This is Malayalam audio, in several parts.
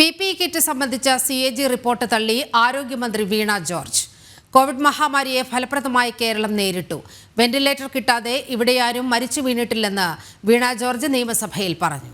പി പി കിറ്റ് സംബന്ധിച്ച സി എ ജി റിപ്പോർട്ട് തള്ളി ആരോഗ്യമന്ത്രി വീണ ജോർജ്. കോവിഡ് മഹാമാരിയെ ഫലപ്രദമായി കേരളം നേരിട്ടു. വെന്റിലേറ്റർ കിട്ടാതെ ഇവിടെയാരും മരിച്ചു വീണിട്ടില്ലെന്ന് വീണ ജോർജ് നിയമസഭയിൽ പറഞ്ഞു.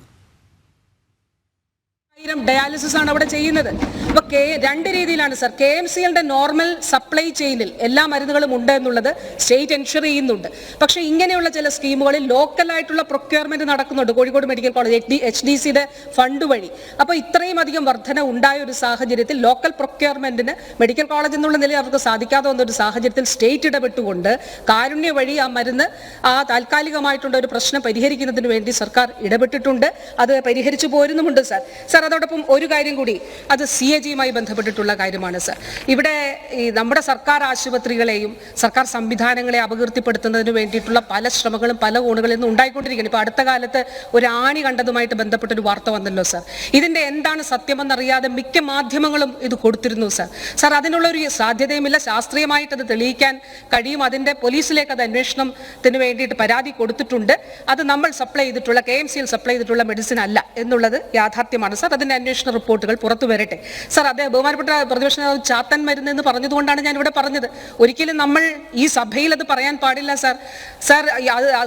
ആയിരം ഡയാലിസിസ് ആണ് അവിടെ ചെയ്യുന്നത്. അപ്പൊ കെ രണ്ട് രീതിയിലാണ് സർ കെ എം സികളുടെ നോർമൽ സപ്ലൈ ചെയിനിൽ എല്ലാ മരുന്നുകളും ഉണ്ട് എന്നുള്ളത് സ്റ്റേറ്റ് എൻഷുർ ചെയ്യുന്നുണ്ട്. പക്ഷേ ഇങ്ങനെയുള്ള ചില സ്കീമുകളിൽ ലോക്കലായിട്ടുള്ള പ്രൊക്യൂർമെന്റ് നടക്കുന്നുണ്ട്. Kozhikode medical college H D H D സിയുടെ ഫണ്ട് വഴി. അപ്പോൾ ഇത്രയും അധികം വർധന ഉണ്ടായ ഒരു സാഹചര്യത്തിൽ ലോക്കൽ പ്രൊക്യൂർമെന്റിന് മെഡിക്കൽ കോളേജ് എന്നുള്ള നിലയിൽ അവർക്ക് സാധിക്കാതെ വന്ന ഒരു സാഹചര്യത്തിൽ സ്റ്റേറ്റ് ഇടപെട്ടുകൊണ്ട് കാരുണ്യ വഴി ആ മരുന്ന് ആ താൽക്കാലികമായിട്ടുള്ള ഒരു പ്രശ്നം പരിഹരിക്കുന്നതിന് വേണ്ടി സർക്കാർ ഇടപെട്ടിട്ടുണ്ട്. അത് പരിഹരിച്ചു പോരുന്നുമുണ്ട് സർ സാർ അതോടൊപ്പം ഒരു കാര്യം കൂടി. അത് സി എ ജിയുമായി ബന്ധപ്പെട്ടിട്ടുള്ള കാര്യമാണ് സർ. ഇവിടെ ഈ നമ്മുടെ സർക്കാർ ആശുപത്രികളെയും സർക്കാർ സംവിധാനങ്ങളെ അപകീർത്തിപ്പെടുത്തുന്നതിന് വേണ്ടിയിട്ടുള്ള പല ശ്രമങ്ങളും പല കോണുകളിൽ നിന്നും ഉണ്ടായിക്കൊണ്ടിരിക്കുകയാണ്. ഇപ്പോൾ അടുത്ത കാലത്ത് ഒരു ആണി കണ്ടതുമായിട്ട് ബന്ധപ്പെട്ടൊരു വാർത്ത വന്നല്ലോ സർ. ഇതിന്റെ എന്താണ് സത്യമെന്നറിയാതെ മിക്ക മാധ്യമങ്ങളും ഇത് കൊടുത്തിരുന്നു സർ. സർ അതിനുള്ളൊരു സാധ്യതയുമില്ല. ശാസ്ത്രീയമായിട്ട് അത് തെളിയിക്കാൻ കഴിയും. അതിന്റെ പോലീസിലേക്ക് അത് അന്വേഷണത്തിന് വേണ്ടിയിട്ട് പരാതി കൊടുത്തിട്ടുണ്ട്. അത് നമ്മൾ സപ്ലൈ ചെയ്തിട്ടുള്ള കെ എം സിയിൽ സപ്ലൈ ചെയ്തിട്ടുള്ള മെഡിസിൻ അല്ല എന്നുള്ളത് യാഥാർത്ഥ്യമാണ് സാർ. അതിന്റെ അന്വേഷണ റിപ്പോർട്ടുകൾ പുറത്തു വരട്ടെ. സാർ അതെ ബഹുമാനപ്പെട്ട പ്രതിപക്ഷ നേതാവ് ചാത്തൻ മരുന്ന് എന്ന് പറഞ്ഞതുകൊണ്ടാണ് ഞാൻ ഇവിടെ പറഞ്ഞത്. ഒരിക്കലും നമ്മൾ ഈ സഭയിൽ അത് പറയാൻ പാടില്ല sir. Sir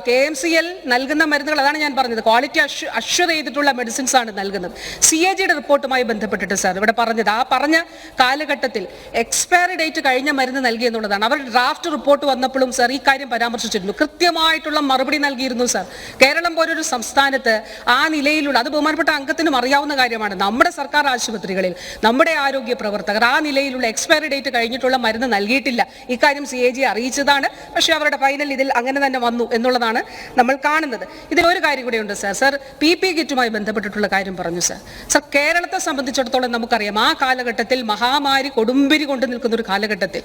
K M C L നൽകുന്ന മരുന്നുകൾ അതാണ് ഞാൻ പറഞ്ഞത്. ക്വാളിറ്റി അഷ്വർ ചെയ്തിട്ടുള്ള മെഡിസിൻസ് ആണ് നൽകുന്നത്. സി എ ജിയുടെ റിപ്പോർട്ടുമായി ബന്ധപ്പെട്ടിട്ട് സാർ ഇവിടെ പറഞ്ഞത്. ആ പറഞ്ഞ കാലഘട്ടത്തിൽ എക്സ്പയറി ഡേറ്റ് കഴിഞ്ഞ മരുന്ന് നൽകി എന്നുള്ളതാണ്. അവർ ഡ്രാഫ്റ്റ് റിപ്പോർട്ട് വന്നപ്പോഴും സാർ ഈ കാര്യം പരാമർശിച്ചിരുന്നു. കൃത്യമായിട്ടുള്ള മറുപടി നൽകിയിരുന്നു സാർ. കേരളം പോലൊരു സംസ്ഥാനത്ത് ആ നിലയിലുള്ള അത് ബഹുമാനപ്പെട്ട അംഗത്തിനും അറിയാവുന്ന കാര്യമാണ് നമ്മുടെ സർക്കാർ ആശുപത്രികളിൽ നമ്മുടെ ആരോഗ്യ പ്രവർത്തകർ. ആ നിലയിലുള്ള എക്സ്പയറി ഡേറ്റ് കഴിഞ്ഞിട്ടുള്ള മരുന്ന് നൽകിയിട്ടില്ല. ഇക്കാര്യം സി എ ജി അറിയിച്ചതാണ്. പക്ഷേ അവരുടെ ഫൈനൽ ഇതിൽ അങ്ങനെ തന്നെ വന്നു എന്നുള്ളതാണ് നമ്മൾ കാണുന്നത്. ഇതിൽ ഒരു കാര്യം കൂടിയുണ്ട് സാർ സാർ പി പി കിറ്റുമായി ബന്ധപ്പെട്ടിട്ടുള്ള കാര്യം പറഞ്ഞു സാർ സാർ കേരളത്തെ സംബന്ധിച്ചിടത്തോളം നമുക്കറിയാം ആ കാലഘട്ടത്തിൽ മഹാമാരി കൊടുമ്പിരി കൊണ്ട് നിൽക്കുന്ന ഒരു കാലഘട്ടത്തിൽ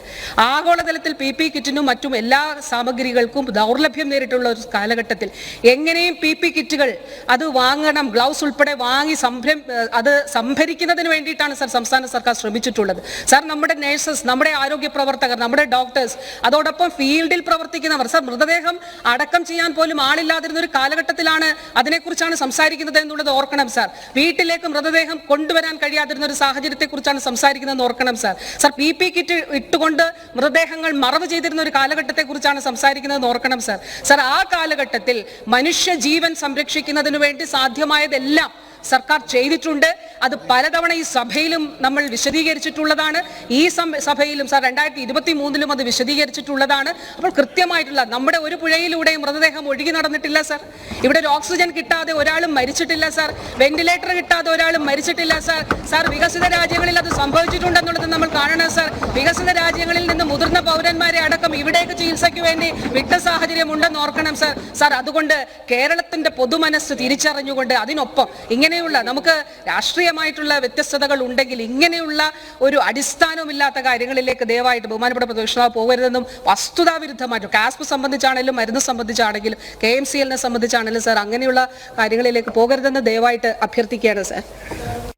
ആഗോളതലത്തിൽ പി പി കിറ്റിനും മറ്റും എല്ലാ സാമഗ്രികൾക്കും ദൗർലഭ്യം നേരിട്ടുള്ള ഒരു കാലഘട്ടത്തിൽ എങ്ങനെയും പി പി കിറ്റുകൾ അത് വാങ്ങണം ഗ്ലൗസ് ഉൾപ്പെടെ വാങ്ങി സംഭരം അത് സംഭരിക്കുന്നതിന് വേണ്ടിയിട്ടാണ് സർ സംസ്ഥാന സർക്കാർ ശ്രമിച്ചിട്ടുള്ളത്. സർ നമ്മുടെ നേഴ്സസ് നമ്മുടെ ആരോഗ്യ പ്രവർത്തകർ നമ്മുടെ ഡോക്ടേഴ്സ് അതോടൊപ്പം ഫീൽഡിൽ പ്രവർത്തിക്കുന്നവർ സർ മൃതദേഹം അടക്കം ചെയ്യാൻ പോലും ആളില്ലാതിരുന്ന ഒരു കാലഘട്ടത്തിലാണ് അതിനെക്കുറിച്ചാണ് സംസാരിക്കുന്നത് എന്നുള്ളത് ഓർക്കണം സാർ. വീട്ടിലേക്ക് മൃതദേഹം കൊണ്ടുവരാൻ കഴിയാതിരുന്ന ഒരു സാഹചര്യത്തെക്കുറിച്ചാണ് സംസാരിക്കുന്നത് ഓർക്കണം sir. Sir P P kit ഇട്ടുകൊണ്ട് മൃതദേഹങ്ങൾ മറവ് ചെയ്തിരുന്ന ഒരു കാലഘട്ടത്തെക്കുറിച്ചാണ് സംസാരിക്കുന്നത് ഓർക്കണം സാർ. സാർ ആ കാലഘട്ടത്തിൽ മനുഷ്യ ജീവൻ സംരക്ഷിക്കുന്നതിന് വേണ്ടി സാധ്യമായതെല്ലാം സർക്കാർ ചെയ്തിട്ടുണ്ട്. അത് പലതവണ ഈ സഭയിലും നമ്മൾ വിശദീകരിച്ചിട്ടുള്ളതാണ്. ഈ സഭയിലും സാർ രണ്ടായിരത്തി ഇരുപത്തി മൂന്നിലും അത് വിശദീകരിച്ചിട്ടുള്ളതാണ്. അപ്പോൾ കൃത്യമായിട്ടുള്ള നമ്മുടെ ഒരു പുഴയിലൂടെ മൃതദേഹം ഒഴുകി നടന്നിട്ടില്ല സാർ. ഇവിടെ ഒരു ഓക്സിജൻ കിട്ടാതെ ഒരാളും മരിച്ചിട്ടില്ല സാർ. വെന്റിലേറ്റർ കിട്ടാതെ ഒരാളും മരിച്ചിട്ടില്ല സാർ. സാർ വികസിത രാജ്യങ്ങളിൽ അത് സംഭവിച്ചിട്ടുണ്ടെന്നുള്ളത് നമ്മൾ കാണണം സാർ. വികസിത രാജ്യങ്ങളിൽ നിന്ന് മുതിർന്ന പൗരന്മാരെ അടക്കം ഇവിടേക്ക് ചികിത്സയ്ക്ക് വേണ്ടി വിട്ട സാഹചര്യം ഉണ്ടെന്ന് ഓർക്കണം സർ. സാർ അതുകൊണ്ട് കേരളത്തിന്റെ പൊതുമനസ് തിരിച്ചറിഞ്ഞുകൊണ്ട് അതിനൊപ്പം ഇങ്ങനെയുള്ള നമുക്ക് രാഷ്ട്രീയമായിട്ടുള്ള വ്യത്യസ്തതകൾ ഉണ്ടെങ്കിൽ ഇങ്ങനെയുള്ള ഒരു അടിസ്ഥാനമില്ലാത്ത കാര്യങ്ങളിലേക്ക് ദയവായിട്ട് ബഹുമാനപ്പെട്ട പ്രതിപക്ഷ പോകരുതെന്നും വസ്തുതാവിരുദ്ധമായിട്ടും കാസ്പ് സംബന്ധിച്ചാണെങ്കിലും മരുന്ന് സംബന്ധിച്ചാണെങ്കിലും കെ എം സി എല്ലിനെ സംബന്ധിച്ചാണെങ്കിലും സർ അങ്ങനെയുള്ള കാര്യങ്ങളിലേക്ക് പോകരുതെന്ന് ദയവായിട്ട് അഭ്യർത്ഥിക്കുകയാണ് സാർ.